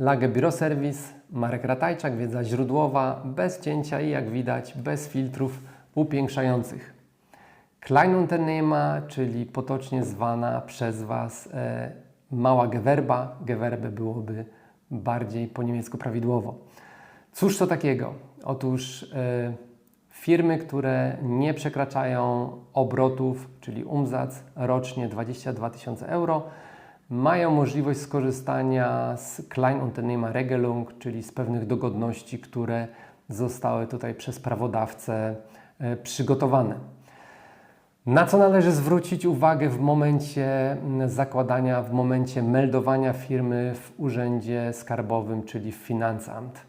Lage Biuro Service, Marek Ratajczak, wiedza źródłowa, bez cięcia i jak widać bez filtrów upiększających. Kleinunternehmer, czyli potocznie zwana przez Was e, mała Gewerba, Gewerbe byłoby bardziej po niemiecku prawidłowo. Cóż to takiego? Otóż e, firmy, które nie przekraczają obrotów, czyli umzac rocznie 22 tysiące euro, mają możliwość skorzystania z Kleinunternehmer Regelung, czyli z pewnych dogodności, które zostały tutaj przez prawodawcę e, przygotowane. Na co należy zwrócić uwagę w momencie zakładania, w momencie meldowania firmy w urzędzie skarbowym, czyli w Finanzamt?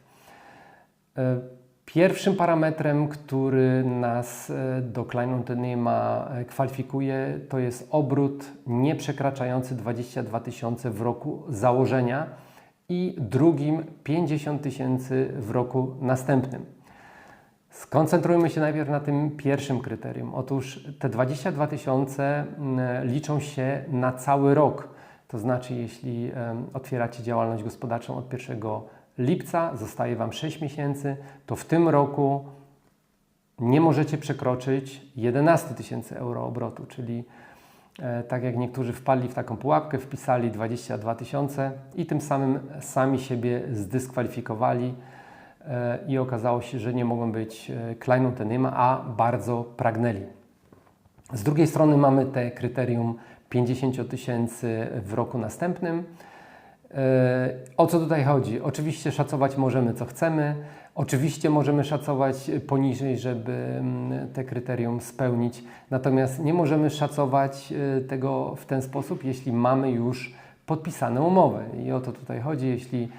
Pierwszym parametrem, który nas e, do Kleinunternehmer e, kwalifikuje, to jest obrót nie przekraczający 22 tysiące w roku założenia i drugim 50 tysięcy w roku następnym. Skoncentrujmy się najpierw na tym pierwszym kryterium. Otóż te 22 tysiące liczą się na cały rok. To znaczy, jeśli otwieracie działalność gospodarczą od 1 lipca, zostaje Wam 6 miesięcy, to w tym roku nie możecie przekroczyć 11 tysięcy euro obrotu, czyli e, tak jak niektórzy wpadli w taką pułapkę, wpisali 22 tysiące i tym samym sami siebie zdyskwalifikowali e, i okazało się, że nie mogą być e, Kleinunternehmer, a bardzo pragnęli. Z drugiej strony mamy te kryterium 50 tysięcy w roku następnym. O co tutaj chodzi? Oczywiście szacować możemy co chcemy, oczywiście możemy szacować poniżej, żeby mm, te kryterium spełnić, natomiast nie możemy szacować e, tego w ten sposób, jeśli mamy już podpisane umowy. I o to tutaj chodzi, jeśli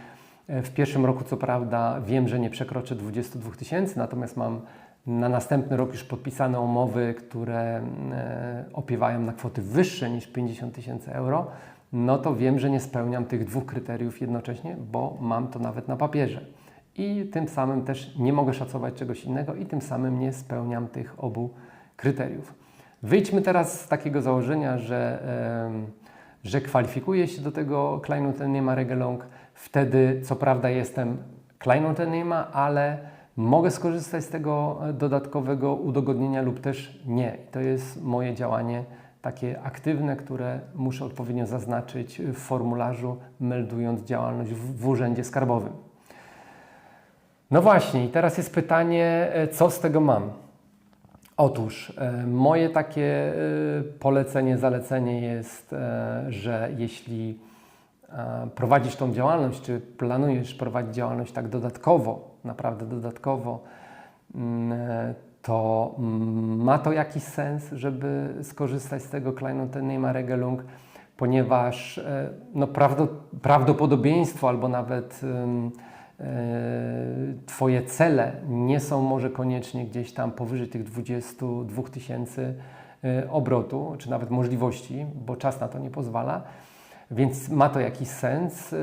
e, w pierwszym roku co prawda wiem, że nie przekroczę 22 tysięcy, natomiast mam na następny rok już podpisane umowy, które mm, e, opiewają na kwoty wyższe niż 50 tysięcy euro, no to wiem, że nie spełniam tych dwóch kryteriów jednocześnie, bo mam to nawet na papierze. I tym samym też nie mogę szacować czegoś innego i tym samym nie spełniam tych obu kryteriów. Wyjdźmy teraz z takiego założenia, że, że kwalifikuję się do tego Kleinunternehmer Regelung. Wtedy, co prawda, jestem Kleinunternehmer, ale mogę skorzystać z tego dodatkowego udogodnienia lub też nie. To jest moje działanie takie aktywne, które muszę odpowiednio zaznaczyć w formularzu, meldując działalność w, w urzędzie skarbowym. No właśnie, i teraz jest pytanie, e, co z tego mam? Otóż e, moje takie e, polecenie, zalecenie jest, że jeśli prowadzisz tą działalność, czy planujesz prowadzić działalność tak dodatkowo, naprawdę dodatkowo, mm, to mm, ma to jakiś sens, żeby skorzystać z tego Kleinunternehmer Regelung, ponieważ e, no, prawdopodobieństwo albo nawet e, Twoje cele nie są może koniecznie gdzieś tam powyżej tych 22 tysięcy e, obrotu, czy nawet możliwości, bo czas na to nie pozwala, więc ma to jakiś sens.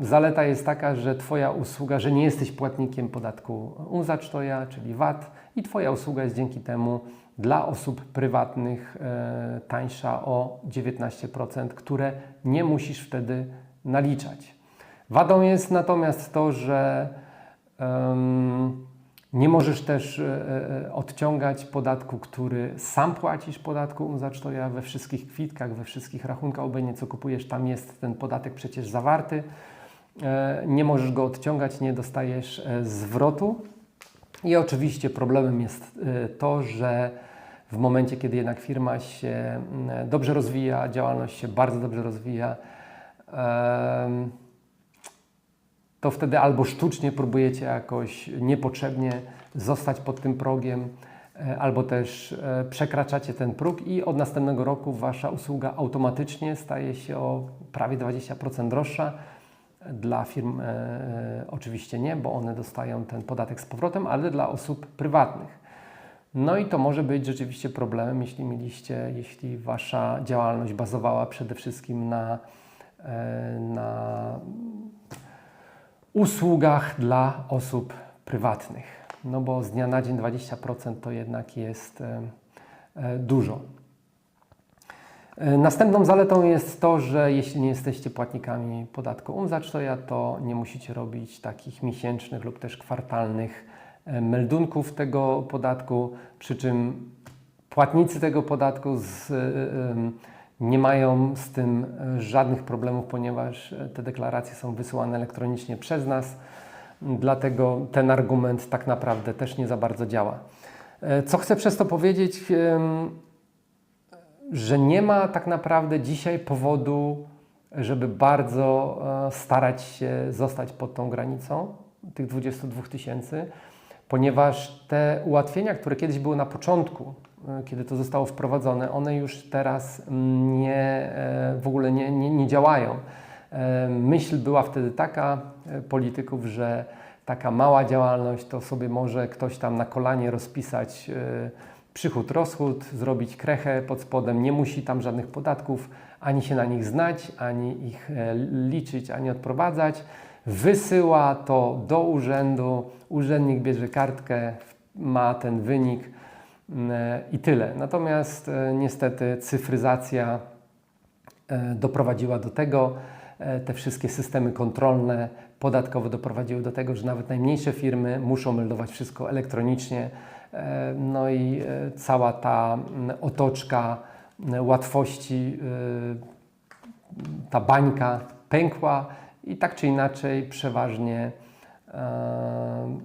Zaleta jest taka, że Twoja usługa, że nie jesteś płatnikiem podatku Umsatzsteuer, czyli VAT, i Twoja usługa jest dzięki temu dla osób prywatnych e, tańsza o 19%, które nie musisz wtedy naliczać. Wadą jest natomiast to, że um, nie możesz też e, e, odciągać podatku, który sam płacisz podatku Umsatzsteuer we wszystkich kwitkach, we wszystkich rachunkach, obojętnie co kupujesz, tam jest ten podatek przecież zawarty. E, nie możesz go odciągać, nie dostajesz e, zwrotu. I oczywiście problemem jest e, to, że w momencie, kiedy jednak firma się dobrze rozwija, działalność się bardzo dobrze rozwija, to wtedy albo sztucznie próbujecie jakoś niepotrzebnie zostać pod tym progiem, albo też przekraczacie ten próg i od następnego roku Wasza usługa automatycznie staje się o prawie 20% droższa dla firm e, e, oczywiście nie, bo one dostają ten podatek z powrotem, ale dla osób prywatnych. No i to może być rzeczywiście problemem, jeśli mieliście, jeśli Wasza działalność bazowała przede wszystkim na, e, na usługach dla osób prywatnych. No bo z dnia na dzień 20% to jednak jest e, dużo. E, Następną zaletą jest to, że jeśli nie jesteście płatnikami podatku umzacztoja, to nie musicie robić takich miesięcznych lub też kwartalnych e, meldunków tego podatku, przy czym płatnicy tego podatku z, e, nie mają z tym żadnych problemów, ponieważ te deklaracje są wysyłane elektronicznie przez nas, dlatego ten argument tak naprawdę też nie za bardzo działa. Co chcę przez to powiedzieć? Że nie ma tak naprawdę dzisiaj powodu, żeby bardzo e, starać się zostać pod tą granicą tych 22 tysięcy, ponieważ te ułatwienia, które kiedyś były na początku, e, kiedy to zostało wprowadzone, one już teraz nie, e, w ogóle nie, nie, nie działają. Myśl była wtedy taka polityków, że taka mała działalność to sobie może ktoś tam na kolanie rozpisać przychód, rozchód, zrobić krechę pod spodem, nie musi tam żadnych podatków, ani się na nich znać, ani ich e, liczyć, ani odprowadzać. Wysyła to do urzędu, urzędnik bierze kartkę, ma ten wynik mm, e, i tyle. Natomiast e, niestety cyfryzacja doprowadziła do tego, te wszystkie systemy kontrolne, podatkowe doprowadziły do tego, że nawet najmniejsze firmy muszą meldować wszystko elektronicznie. E, No i e, cała ta otoczka łatwości, y, ta bańka pękła i tak czy inaczej przeważnie e,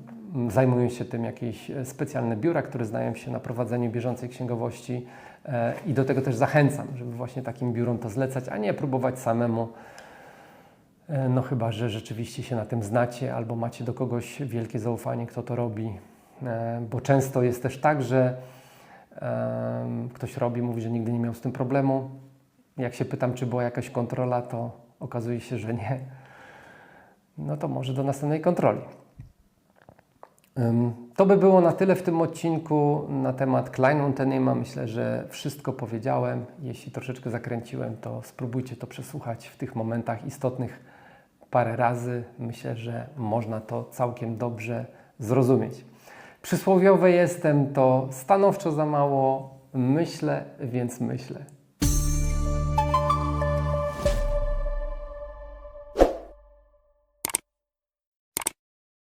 zajmują się tym jakieś e, specjalne biura, które znają się na prowadzeniu bieżącej księgowości e, i do tego też zachęcam, żeby właśnie takim biurom to zlecać, a nie próbować samemu. E, No chyba, że rzeczywiście się na tym znacie albo macie do kogoś wielkie zaufanie, kto to robi. E, Bo często jest też tak, że ktoś robi, mówi, że nigdy nie miał z tym problemu. Jak się pytam, czy była jakaś kontrola, to okazuje się, że nie. No to może do następnej kontroli. To by było na tyle w tym odcinku na temat Kleinunternehmer. Myślę, że wszystko powiedziałem. Jeśli troszeczkę zakręciłem, to spróbujcie to przesłuchać w tych momentach istotnych parę razy. Myślę, że można to całkiem dobrze zrozumieć. Przysłowiowe jestem to stanowczo za mało. Myślę, więc myślę.